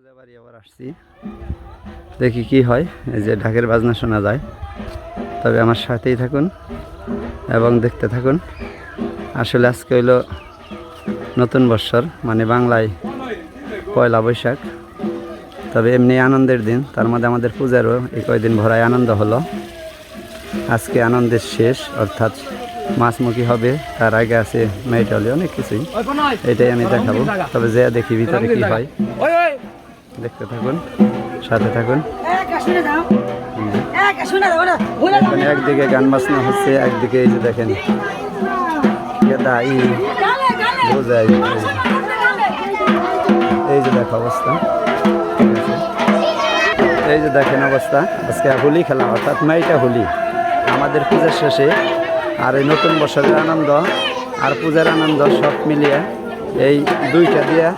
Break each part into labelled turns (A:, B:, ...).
A: পূজা বাড়ি আবার আসছি। দেখি কি হয় এই যে ঢাকের বাজনা শোনা যায়। তবে আমার সাথেই থাকুন এবং দেখতে থাকুন। আসলে আজকে হইল নতুন বৎসর মানে বাংলায় পয়লা বৈশাখ। তবে এমনি আনন্দের দিন তার মধ্যে আমাদের পূজারও এই কয়দিন ভরায় আনন্দ হলো। আজকে আনন্দের শেষ অর্থাৎ মাছমুখী হবে তার আগে আছে মেয়েটালি অনেক কিছুই। এটাই আমি দেখাবো। তবে যে দেখি ভিতরে কি হয়। দেখতে থাকুন সাথে থাকুন। একদিকে গান বাজনা হচ্ছে একদিকে এই যে দেখেন বোঝাই এই যে দেখো অবস্থা। এই যে দেখেন অবস্থা। আজকে হোলি খেলা অর্থাৎ মাইটা হোলি। আমাদের পূজার শেষে আর এই নতুন বছরের আনন্দ আর পূজার আনন্দ সব মিলিয়ে এই দুইটা দিয়ে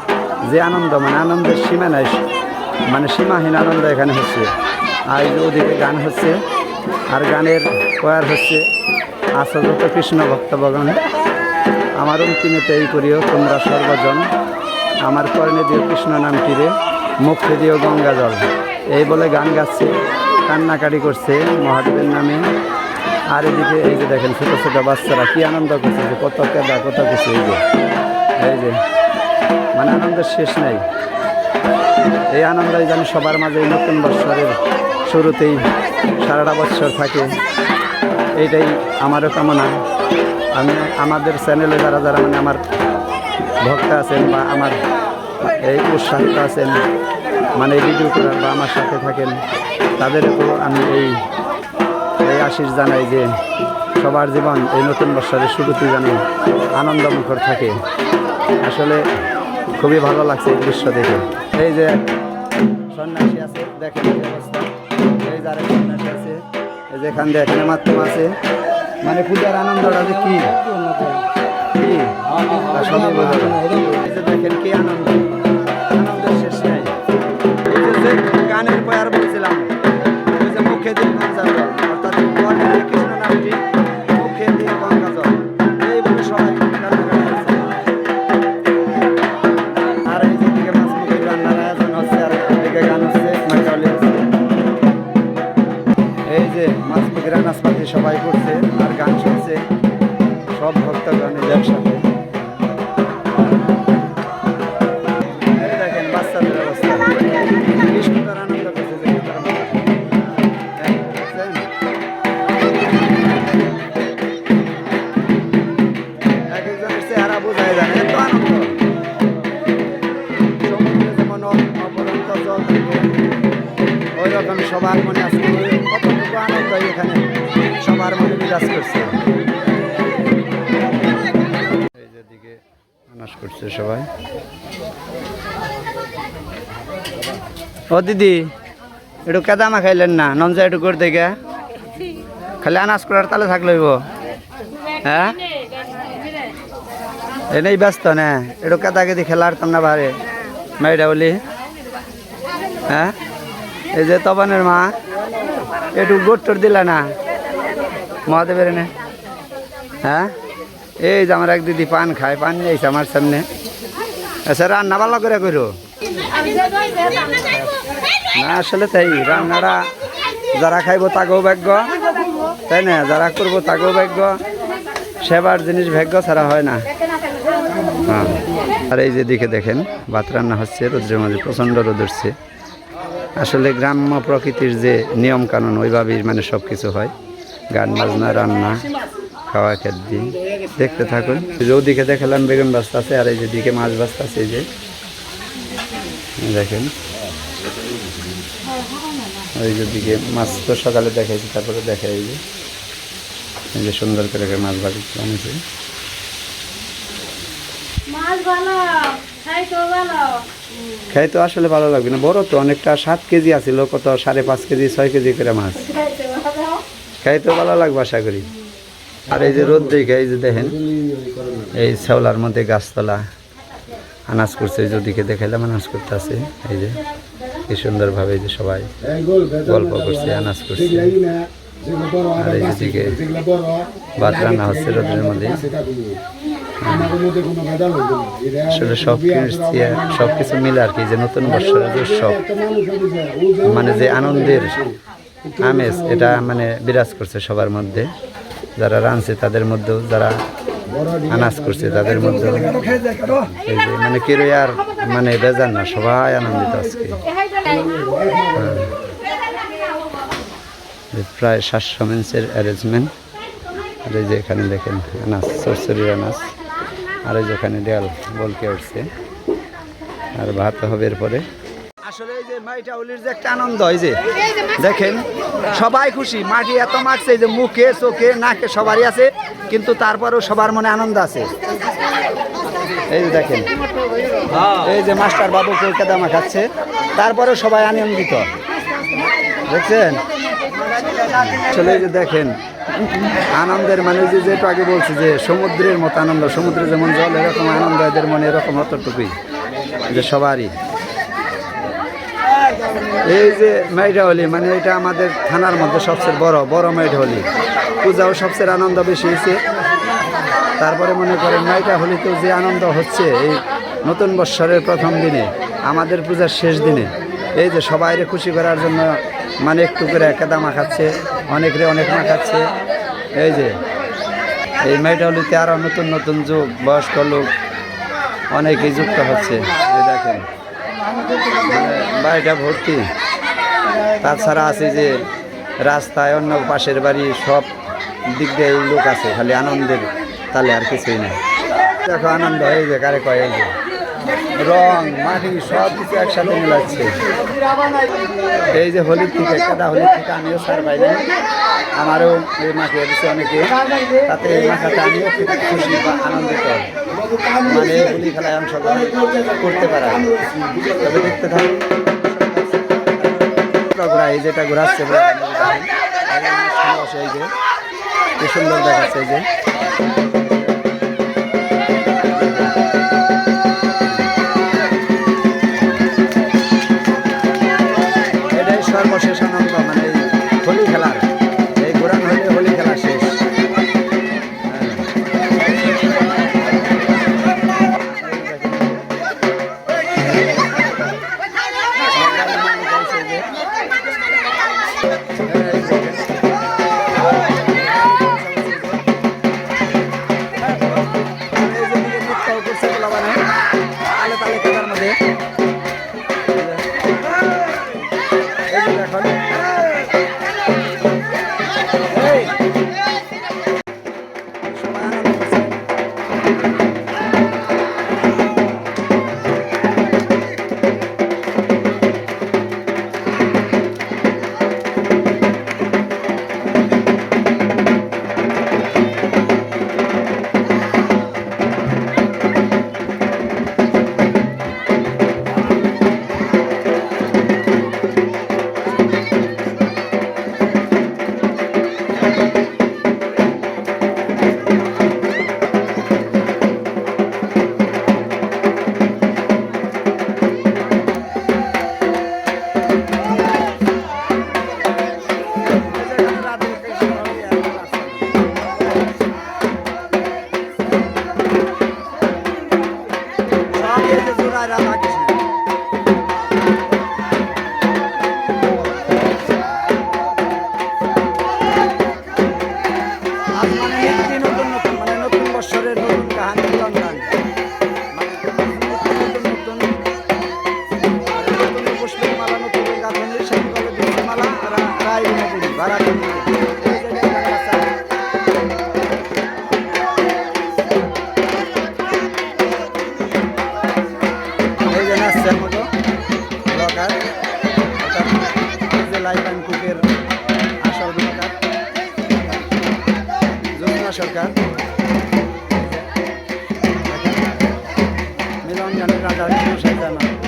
A: যে আনন্দ মানে আনন্দের সীমা নাই মানে সীমাহীন আনন্দ এখানে হচ্ছে। আর ওদিকে গান হচ্ছে, আর গানের কয়ার হচ্ছে আসো যত কৃষ্ণ ভক্ত ভগবান আমার অন্তিমেতে এই করিও তোমরা সর্বজন। আমার কর্ণে দিও কৃষ্ণ নামটিরে মুখে দিও গঙ্গা জল। এই বলে গান গাচ্ছে, কান্নাকাটি করছে মহাদেবের নামে। আর এদিকে এই যে দেখেন ছোটো ছোটো বাচ্চারা কী আনন্দ করছে যে কত কেদা, কত কিছু এই যে। এই যে মানে আনন্দের শেষ নেই। এই আনন্দই যেন সবার মাঝে নতুন বৎসরের শুরুতেই সারাটা বৎসর থাকে। এইটাই আমারও কামনা। আমি আমাদের চ্যানেলে যারা যারা মানে আমার ভক্ত আছেন বা আমার এই উৎসাহিত আছেন মানে ভিডিও করার বা আমার সাথে থাকেন, তাদেরকেও আমি এই এই আশিস জানাই যে সবার জীবন এই নতুন বৎসরের শুরুতে যেন আনন্দমুখর থাকে। আসলে খুবই ভালো লাগছে এই দৃশ্য দেখে। এই যে সন্ন্যাসী আছে, দেখেন অবস্থা। এই যে আরেক সন্ন্যাসী আছে, এই যে এখান দিয়ে এখানে মাধ্যম আছে। মানে পূজার আনন্দটা যে কি? দেখেন কি আনন্দ। আনন্দের শেষ নাই। কানের পয়ার বলছিলাম মুখে নাচপাতি সবাই করছে, আর গান শুনছে সব ভক্তগণ একসাথে এই দেখেন, বাচ্চাদের? এক চেহারা সবার মনে আজকে কতটুকু আনন্দ এখানে। সবার মনে বিরাজ করছে। এই যে আনাস করছে সবাই। ও দিদি একটু কেদামা খাইলেন না? ননজা একটু করে দেখে। খালি আনাজ করার তালে থাকলে হ্যাঁ? এনেই ব্যস্ত না। একটু কেদা কেদি খেলার না বারে মেয়েটা বলি। হ্যাঁ? এই যে তপনের মা একটু গোট্টর দিলা না? মহাদেবের এনে। হ্যাঁ? এই যে আমার এক দিদি পান খায়, পান নিয়েছে আমার সামনে। আচ্ছা রান্না ভালো করে করো? না, আসলে তাই রান্নাটা যারা খাইবো তাকেও ভাগ্য। তাই না? যারা করব তাকেও ভাগ্য। সেবার জিনিস ভাগ্য ছাড়া হয় না। হ্যাঁ। আর এই যে দিকে দেখেন, ভাত রান্না হচ্ছে, রোদ্রের মাঝে প্রচণ্ড রোদ আসলে গ্রাম্য প্রকৃতির যে নিয়ম কানুন ওইভাবেই মানে সব কিছু হয়। গান বাজনা রান্না খাওয়া খেতে দেখতে থাকুন। এই যে ওদিকে দেখালাম বেগুন বাস্তা আছে আর এই যে দিকে মাছ বাস্তা আছে এই যে। দেখেন। ওই যে দিকে মাছ তো সকালে দেখাইছি তারপরে দেখাই এই যে। এই যে সুন্দর করে মাছ বানিয়েছে
B: মাছ খাইতো
A: খাই তো আসলে ভালো লাগবে না। বড় তো অনেকটা সাত কেজি আছিল কত সাড়ে পাঁচ কেজি ছয় কেজি করে মাছ।
B: খাইতো ভালো
A: লাগবে আশা করি। আর এই যে রোদ দেখে, এই যে দেখেন, এই শ্যাওলার মধ্যে গাছতলা আনাজ করছে, এই যে ওদিকে দেখাইলাম, আনাজ করতে আছে এই যে, কি সুন্দরভাবে যে সবাই গল্প করছে, আনাজ করছে। আর এই যে দিকে ভাত রান্না হচ্ছে রোদের মধ্যে। আসলে সব সব কিছু মিলে আর কি যে নতুন বছরের যে
C: যে
A: মানে যে আনন্দের আমেজ, এটা মানে বিরাজ করছে সবার মধ্যে। যারা রাঁধছে, তাদের মধ্যেও যারা আনাজ করছে, তাদের মধ্যেও। এই যে মানে কেউ আর মানে বেজার না, সবাই আনন্দিত আজকে। হ্যাঁ। প্রায় সাতশো মেন্সের অ্যারেঞ্জমেন্ট আর এই যে এখানে দেখেন, আনাজ সরসরির আনাজ। আর এই যে ওখানে দেয়াল, বলকে উঠছে। আর ভাত হবে এরপরে। আসলে এই যে মাইটা উলির যে একটা আনন্দ হয় যে দেখেন, সবাই খুশি, মাটি এত মারছে যে মুখে, চোখে, নাকে সবারই আছে, কিন্তু তারপরেও সবার মনে আনন্দ আছে। এই যে দেখেন, এই যে মাস্টার বাবু কলকাতা খাচ্ছে, তারপরেও সবাই আনন্দিত। দেখছেন? আসলে যে দেখেন, আনন্দের মানে যে যেটা আগে বলছি যে সমুদ্রের মতো আনন্দ, সমুদ্রে যেমন জল, এরকম আনন্দ, এদের মনে এরকম অতটুকুই, যে সবারই। এই যে মেয়েটা হলি মানে এটা আমাদের থানার মধ্যে সবচেয়ে বড় বড় মেয়েটা হলি পূজাও সবচেয়ে আনন্দ বেশি হয়েছে। তারপরে মনে করেন মেয়েটা হলিতেও যে আনন্দ হচ্ছে এই নতুন বৎসরের প্রথম দিনে, আমাদের পূজার শেষ দিনে, এই যে সবাইরে খুশি করার জন্য মানে একটু করে একাদা মাখাচ্ছে অনেকরে অনেক মাখাচ্ছে এই যে, এই মেয়েটা হলিতে আরও নতুন নতুন যুগ বয়স্ক লোক অনেকেই যুক্ত হচ্ছে। দেখেন। বাড়িটা ভর্তি। তাছাড়া আছে যে রাস্তায় অন্য পাশের বাড়ি সব দিক দিয়ে লোক আছে, খালি আনন্দের তাহলে আর কিছুই নেই। দেখো আনন্দ হয়ে যে কারে কয় যে। রং, মাটি সব কিছু একসাথে মিলাচ্ছে। এই যে হোলির থেকে একটা হোলির থেকে আমিও সার পাইনি আমারও এই মাটি দিচ্ছে অনেকে। তাতে এই মাখাতে আমিও খুশি বা আনন্দিত। মানে গুলি খেলায় অংশগ্রহণ করতে পারা তবে দেখতে থাকুন ঘোরা এই যেটা ঘোরাচ্ছে এই সুন্দর দেখাচ্ছে যে 那大家印度谁在吗